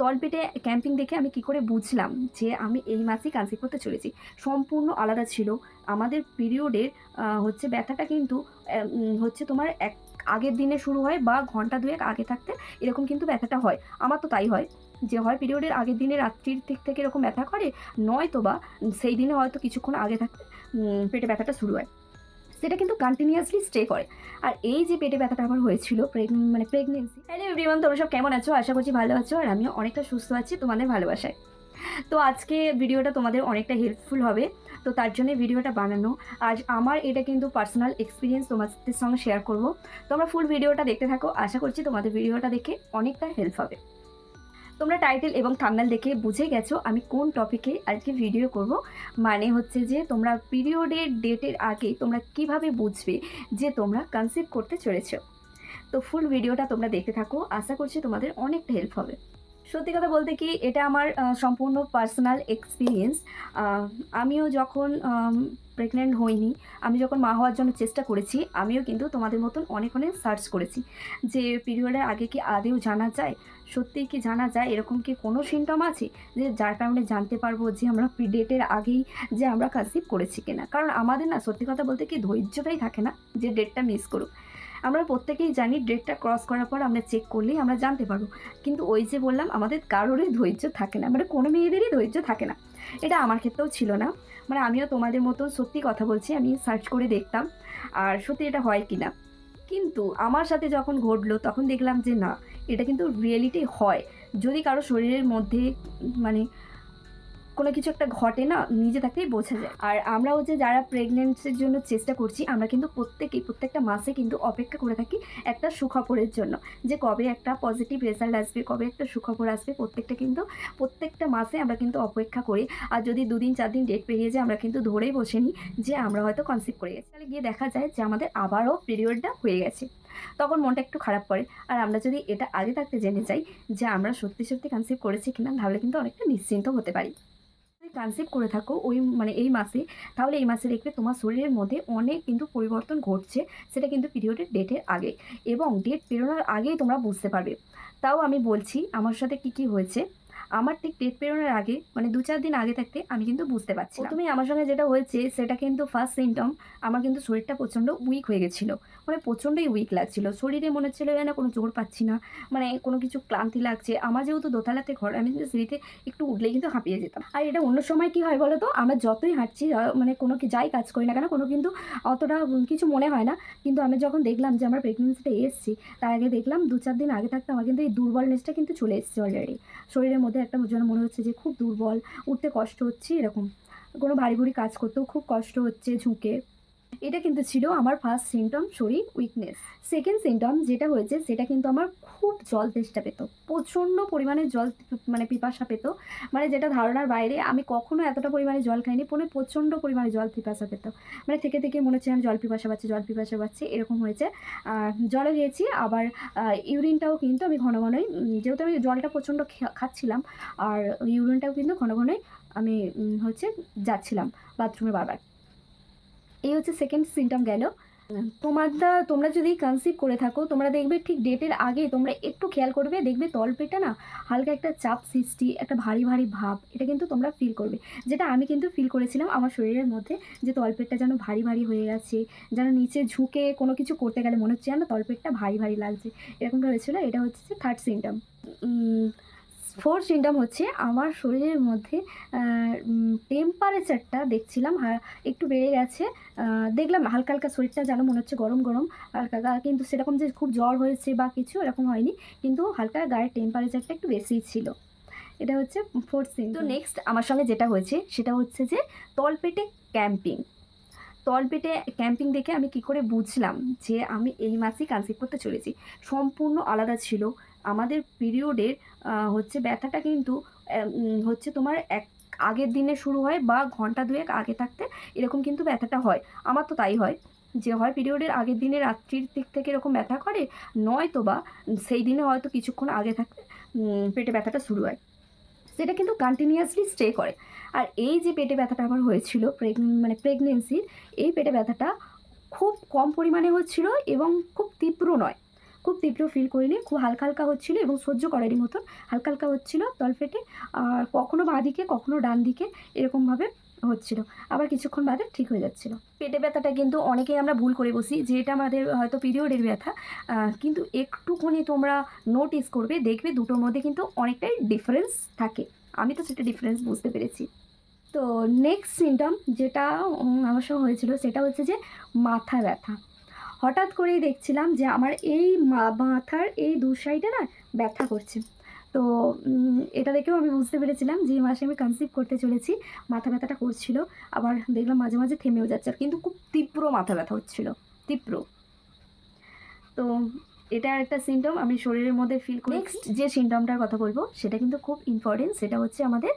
তলপেটে camping দেখে আমি কি করে বুঝলাম যে আমি এই মাসেই কনসিভ করতে চলেছি? সম্পূর্ণ আলাদা ছিল। আমাদের পিরিয়ডের হচ্ছে ব্যথাটা কিন্তু হচ্ছে তোমার এক, আগের দিনে শুরু হয় বা ঘণ্টা দুয়েক আগে থাকতে এরকম কিন্তু ব্যথাটা হয়। আমার তো তাই হয় যে হয় পিরিয়ডের আগের দিনে রাত্রির দিক থেকে এরকম ব্যথা করে নয়তো বা সেই দিনে হয়তো কিছুক্ষণ আগে থাকতে পেটে ব্যথাটা শুরু হয়। সেটা কিন্তু কন্টিনিউয়াসলি স্টে করে। আর এই যে পেটে ব্যথাটা আমার হয়েছিল মানে প্রেগনেন্সি হ্যালো এভরিওয়ান তোমরা সব কেমন আছো? আশা করছি ভালো আছো, আর আমিও অনেকটা সুস্থ আছি তোমাদের ভালোবাসায়। তো আজকে ভিডিওটা তোমাদের অনেকটা হেল্পফুল হবে, তো তার জন্য ভিডিওটা বানানো। আজ আমার এটা কিন্তু পার্সোনাল এক্সপিরিয়েন্স তোমাদের সঙ্গে শেয়ার করব। তোমরা ফুল ভিডিওটা দেখতে থাকো, আশা করছি তোমাদের ভিডিওটা দেখে অনেকটা হেল্প হবে। তোমরা টাইটেল এবং থাম্বনেল দেখে বুঝে গেছো আমি কোন টপিকে আজকে ভিডিও করব। মানে হচ্ছে যে তোমরা পিরিয়ডের ডেটের আগে তোমরা কীভাবে বুঝবে যে তোমরা কনসিভ করতে চলেছো। তো ফুল ভিডিওটা তোমরা দেখতে থাকো। আশা করছি তোমাদের অনেকটা হেল্প হবে। সত্যি কথা বলতে কি, এটা আমার সম্পূর্ণ পার্সোনাল এক্সপিরিয়েন্স আমিও যখন প্রেগনেন্ট হইনি, আমি যখন মা হওয়ার জন্য চেষ্টা করেছি, আমিও কিন্তু তোমাদের মতন অনেক অনেক সার্চ করেছি। যে পিরিয়ডের আগে কি আদেও জানা যায়, সত্যি কি জানা যায়, এরকম কি কোনো সিমটম আছে? যে যার কারণে জানতে পারব যে আমরা ডেটের আগেই যে আমরা কনসিভ করেছি কিনা? কারণ আমাদের না, সত্যি কথা বলতে কি ধৈর্যটাই থাকে না যে ডেটটা মিস করুক। আমরা প্রত্যেকেই জানি ডেটটা ক্রস করার পর আমরা চেক করলেই আমরা জানতে পারব। কিন্তু ওই যে বললাম, আমাদের কারোরই ধৈর্য থাকে না। মানে কোনো মেয়েদেরই ধৈর্য থাকে না। এটা আমার ক্ষেত্রেও ছিল না। মানে আমিও তোমাদের মতন সত্যি কথা বলছি, আমি সার্চ করে দেখতাম। আর সত্যি এটা হয় কি না কিন্তু আমার সাথে যখন ঘটলো, তখন দেখলাম যে না, এটা কিন্তু রিয়েলিটি হয়। যদি কারও শরীরের মধ্যে মানে কোনো কিছু একটা ঘটে না, নিজে থাকতেই বোঝা যায়। আর আমরাও যে যারা প্রেগনেন্সির জন্য চেষ্টা করছি, আমরা কিন্তু প্রত্যেকেই, প্রত্যেকটা মাসে কিন্তু অপেক্ষা করে থাকি একটা সুখবরের জন্য। যে কবে একটা পজিটিভ রেজাল্ট আসবে, কবে একটা সুখবর আসবে, প্রত্যেকটা কিন্তু, প্রত্যেকটা মাসে আমরা কিন্তু অপেক্ষা করি। আর যদি দুদিন চার দিন ডেট পেরিয়ে যায়, আমরা কিন্তু ধরেই বসে নিই যে আমরা হয়তো কনসিভ করে গেছি। তাহলে গিয়ে দেখা যায় যে আমাদের আবারও পিরিয়ডটা হয়ে গেছে। তখন মনটা একটু খারাপ করে আর আমরা যদি এটা আগে থাকতে জেনে যাই যে আমরা সত্যি সত্যি কনসিভ করেছি কিনা, তাহলে কিন্তু অনেকটা নিশ্চিন্ত হতে পারি। যদি করে থাকো ওই মানে এই মাসে। তাহলে এই মাসে দেখবে তোমার শরীরের মধ্যে অনেক কিন্তু পরিবর্তন ঘটছে, সেটা কিন্তু পিরিয়ডের ডেটের আগে। এবং ডেট পেরোনোর আগেই তোমরা বুঝতে পারবে। তাও আমি বলছি, আমার সাথে কি কি হয়েছে? আমার ঠিক ডেট পেরোনোর আগে মানে দু চার দিন আগে থাকতে আমি কিন্তু বুঝতে পারছি তুমি আমার সঙ্গে যেটা হয়েছে, সেটা কিন্তু ফার্স্ট সিমটম আমার কিন্তু শরীরটা প্রচণ্ড উইক হয়ে গেছিল। মানে প্রচণ্ডই উইক লাগছিল। শরীরে মনে হচ্ছিল যেন কোনো জোর পাচ্ছি না মানে কোনো কিছু ক্লান্তি লাগছে। আমার যেহেতু দোতলাতে ঘর, আমি কিন্তু সিঁড়িতে একটু উঠলেই কিন্তু হাঁপিয়ে যেতাম। আর এটা অন্য সময় কি হয় বলো তো আমরা যতই হাঁটছি মানে কোনো কি যাই কাজ করি না কেন, কোনো কিন্তু অতটা কিছু মনে হয় না। কিন্তু আমি যখন দেখলাম যে আমার প্রেগনেন্সিটা এসেছি, তার আগে দেখলাম দু চার দিন আগে থাকতে আমার কিন্তু এই দুর্বলনেসটা কিন্তু চলে এসেছে অলরেডি শরীরের মধ্যে একটা যেন মনে হচ্ছে যে খুব দুর্বল, উঠতে কষ্ট হচ্ছে এরকম। কোনো ভারী ভুরি কাজ করতেও খুব কষ্ট হচ্ছে ঝুঁকে। এটা কিন্তু ছিল আমার ফার্স্ট সিমটম শরীর উইকনেস সেকেন্ড সিমটম যেটা হয়েছে, সেটা কিন্তু আমার খুব জল তেষ্টা পেত, প্রচণ্ড পরিমাণে জল মানে পিপাসা পেত। মানে যেটা ধারণার বাইরে, আমি কখনো এতটা পরিমাণে জল খাইনি পরে প্রচণ্ড পরিমাণে জল পিপাসা পেত। মানে থেকে থেকে মনে হচ্ছে আমি জল পিপাসা পাচ্ছি, জল পিপাসা পাচ্ছি, এরকম হয়েছে। আর জলও খেয়েছি আবার ইউরিনটাও কিন্তু আমি ঘন ঘনই যেহেতু আমি জলটা প্রচণ্ড খাচ্ছিলাম, আর ইউরিনটাও কিন্তু ঘন ঘনই আমি হচ্ছে যাচ্ছিলাম বাথরুমে বারবার। এই হচ্ছে সেকেন্ড সিমটম গেল। তোমারটা, তোমরা যদি কনসিভ করে থাকো, তোমরা দেখবে ঠিক ডেটের আগে তোমরা একটু খেয়াল করবে, দেখবে তলপেটটা না হালকা একটা চাপ সৃষ্টি, একটা ভারী ভারী ভাব, এটা কিন্তু তোমরা ফিল করবে। যেটা আমি কিন্তু ফিল করেছিলাম আমার শরীরের মধ্যে, যে তলপেটটা যেন ভারী ভারী হয়ে গেছে, যেন নিচে ঝুঁকে কোনো কিছু করতে গেলে মনে হচ্ছে যেন তলপেটটা ভারী ভারী লাগছে। এরকমটা হয়েছিল, এটা হচ্ছে থার্ড সিমটম ফোর্থ সিমটম হচ্ছে আমার শরীরের মধ্যে টেম্পারেচারটা দেখছিলাম একটু বেড়ে গেছে। দেখলাম হালকা হালকা শরীরটা যেন মনে হচ্ছে গরম গরম, হালকা কিন্তু সেরকম যে খুব জ্বর হয়েছে বা কিছু এরকম হয়নি, কিন্তু হালকা গায়ের টেম্পারেচারটা একটু বেশিই ছিল। এটা হচ্ছে ফোর্থ সিম তো নেক্সট আমার সঙ্গে যেটা হয়েছে, সেটা হচ্ছে যে তলপেটে ক্যাম্পিং তলপেটে ক্যাম্পিং দেখে আমি কি করে বুঝলাম যে আমি এই মাসেই কনসিভ করতে চলেছি? সম্পূর্ণ আলাদা ছিল। আমাদের পিরিয়ডের হচ্ছে ব্যথাটা কিন্তু হচ্ছে তোমার এক, আগের দিনে শুরু হয় বা ঘণ্টা দুয়েক আগে থাকতে এরকম কিন্তু ব্যথাটা হয়। আমার তো তাই হয় যে হয় পিরিয়ডের আগের দিনে রাত্রির দিক থেকে এরকম ব্যথা করে, নয়তো বা সেই দিনে হয়তো কিছুক্ষণ আগে থাকতে পেটে ব্যথাটা শুরু হয়। সেটা কিন্তু কন্টিনিউয়াসলি স্টে করে। আর এই যে পেটে ব্যথাটা আমার হয়েছিল মানে প্রেগনেন্সির এই পেটে ব্যথাটা খুব কম পরিমাণে হচ্ছিল এবং খুব তীব্র নয়। খুব তীব্র ফিল করিনি, খুব হালকা হালকা হচ্ছিল এবং সহ্য করারই মতন। হালকা হালকা হচ্ছিল তলপেটে আর কখনো বাঁ দিকে, কখনো ডান দিকে এরকমভাবে হচ্ছিল। আবার কিছুক্ষণ বাদে ঠিক হয়ে যাচ্ছিল। পেটে ব্যথাটা কিন্তু অনেকেই আমরা ভুল করে বসি যে এটা আমাদের হয়তো পিরিয়ডের ব্যথা। কিন্তু একটুখানি তোমরা নোটিস করবে, দেখবে দুটোর মধ্যে কিন্তু অনেকটাই ডিফারেন্স থাকে। আমি তো সেটা ডিফারেন্স বুঝতে পেরেছি। তো নেক্সট সিমটম যেটা আমার সঙ্গে হয়েছিল, সেটা হচ্ছে যে মাথা ব্যথা। হঠাৎ করেই দেখছিলাম যে আমার এই মাথার এই দু সাইডে না ব্যথা করছে। তো এটা দেখেও আমি বুঝতে পেরেছিলাম যে মাসে আমি কনসিভ করতে চলেছি মাথা ব্যথাটা করছিল আবার দেখলাম মাঝে মাঝে থেমেও যাচ্ছে আর কিন্তু খুব তীব্র মাথা ব্যথা হচ্ছিল তীব্র। তো এটা একটা সিমটম আমি শরীরের মধ্যে ফিল করি নেক্সট যে সিমটমটার কথা বলব সেটা কিন্তু খুব ইম্পর্টেন্ট সেটা হচ্ছে আমাদের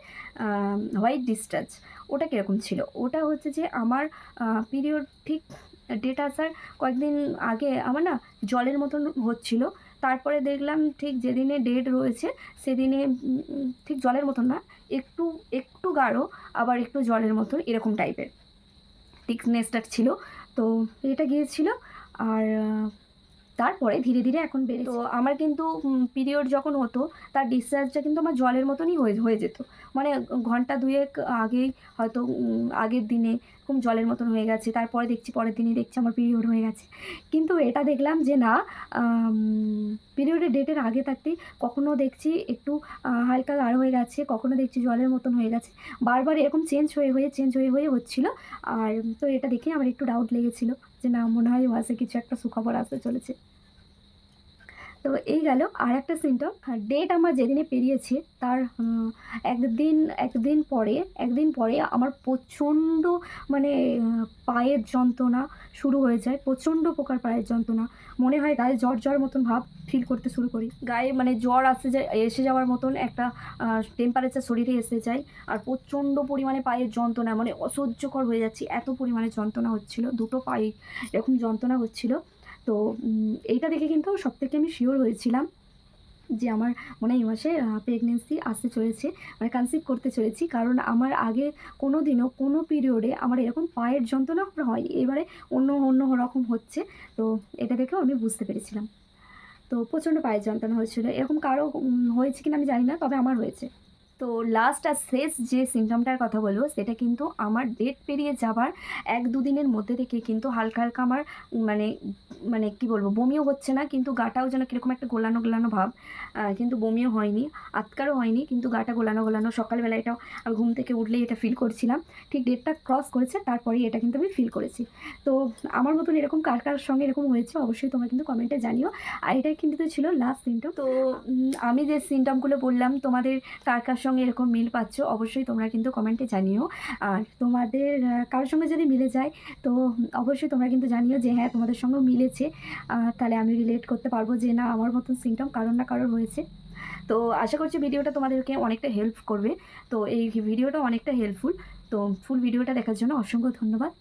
হোয়াইট ডিসচার্জ ওটা কীরকম ছিল? ওটা হচ্ছে যে আমার পিরিয়ড ঠিক ডেট আসার কয়েকদিন আগে আমার না জলের মতন হচ্ছিল। তারপরে দেখলাম ঠিক যেদিনে ডেট রয়েছে, সেদিনে ঠিক জলের মতন না, একটু একটু গাঢ়, আবার একটু জলের মতন এরকম টাইপের থিকনেসটা ছিল। তো এটা গিয়েছিল, আর তারপরে ধীরে ধীরে এখন বেড়ে তো আমার কিন্তু পিরিয়ড যখন হতো, তার ডিসচার্জটা কিন্তু আমার জলের মতনই হয়ে হয়ে যেত। মানে ঘণ্টা দুয়েক আগেই হয়তো আগের দিনে খুব জলের মতন হয়ে গেছে, তারপরে দেখছি পরের দিনই দেখছি আমার পিরিয়ড হয়ে গেছে। কিন্তু এটা দেখলাম যে না পিরিয়ডের ডেটের আগে থাকতেই কখনো দেখছি একটু হালকা গাঢ় হয়ে গেছে, কখনো দেখছি জলের মতন হয়ে গেছে। বারবার এরকম চেঞ্জ হয়ে হয়ে চেঞ্জ হয়ে হয়ে হচ্ছিল। আর তো এটা দেখে আমার একটু ডাউট লেগেছিলো যে না, মনে হয় মাসে কিছু একটা সুখবর আসতে চলেছে। তো এই গেল আর একটা সিমটম ডেট আমার যেদিনে পেরিয়েছে, তার একদিন একদিন পরে একদিন পরে আমার প্রচণ্ড মানে পায়ের যন্ত্রণা শুরু হয়ে যায়, প্রচণ্ড প্রকার পায়ের যন্ত্রণা। মনে হয় গায়ে জ্বর জ্বর মতন ভাব ফিল করতে শুরু করি। গায়ে মানে জ্বর আসে যায়, এসে যাওয়ার মতন একটা টেম্পারেচার শরীরে এসে যায়, আর প্রচণ্ড পরিমাণে পায়ের যন্ত্রণা মানে অসহ্যকর হয়ে যাচ্ছে, এত পরিমাণে যন্ত্রণা হচ্ছিল, দুটো পায়ে এরকম যন্ত্রণা হচ্ছিল। তো এইটা দেখে কিন্তু সব থেকে আমি শিওর হয়েছিলাম যে আমার মনে এই মাসে প্রেগনেন্সি আসতে চলেছে মানে কনসিভ করতে চলেছি। কারণ আমার আগে কোনো দিনও কোনো পিরিয়ডে আমার এরকম পায়ের যন্ত্রণা হয় এবারে অন্য অন্য রকম হচ্ছে। তো এটা দেখেও আমি বুঝতে পেরেছিলাম। তো প্রচণ্ড পায়ের যন্ত্রণা হয়েছিল। এরকম কারও হয়েছে কিনা আমি জানি না, তবে আমার হয়েছে। তো লাস্ট আর শেষ যে সিমটমটার কথা বলব, সেটা কিন্তু আমার ডেট পেরিয়ে যাবার এক দুদিনের মধ্যে থেকে কিন্তু হালকা হালকা আমার মানে মানে কি বলব, বমিও হচ্ছে না, কিন্তু গাটাও যেন কীরকম একটা গোলানো গোলানো ভাব কিন্তু বমিও হয়নি আতকারও হয়নি, কিন্তু গাটা গোলানো গোলানো, সকালবেলা এটাও আমি ঘুম থেকে উঠলেই এটা ফিল করছিলাম, ঠিক ডেটটা ক্রস করেছে, তারপরেই এটা কিন্তু আমি ফিল করেছি। তো আমার মতন এরকম কার কার সঙ্গে এরকম হয়েছে, অবশ্যই তোমরা কিন্তু কমেন্টে জানিও। আর এটাই কিন্তু ছিল লাস্ট সিমটম তো আমি যে সিমটমগুলো বললাম, তোমাদের কার কার সঙ্গে এরকম মিল পাচ্ছ, অবশ্যই তোমরা কিন্তু কমেন্টে জানিও। আর তোমাদের কারোর সঙ্গে যদি মিলে যায়, তো অবশ্যই তোমরা কিন্তু জানিও যে হ্যাঁ তোমাদের সঙ্গেও মিলেছে। তাহলে আমি রিলেট করতে পারব যে না, আমার মতন সিমটম কারোর না কারোর হয়েছে। তো আশা করছি ভিডিওটা তোমাদেরকে অনেকটা হেল্প করবে। তো এই ভিডিওটা অনেকটা হেল্পফুল তো ফুল ভিডিওটা দেখার জন্য অসংখ্য ধন্যবাদ।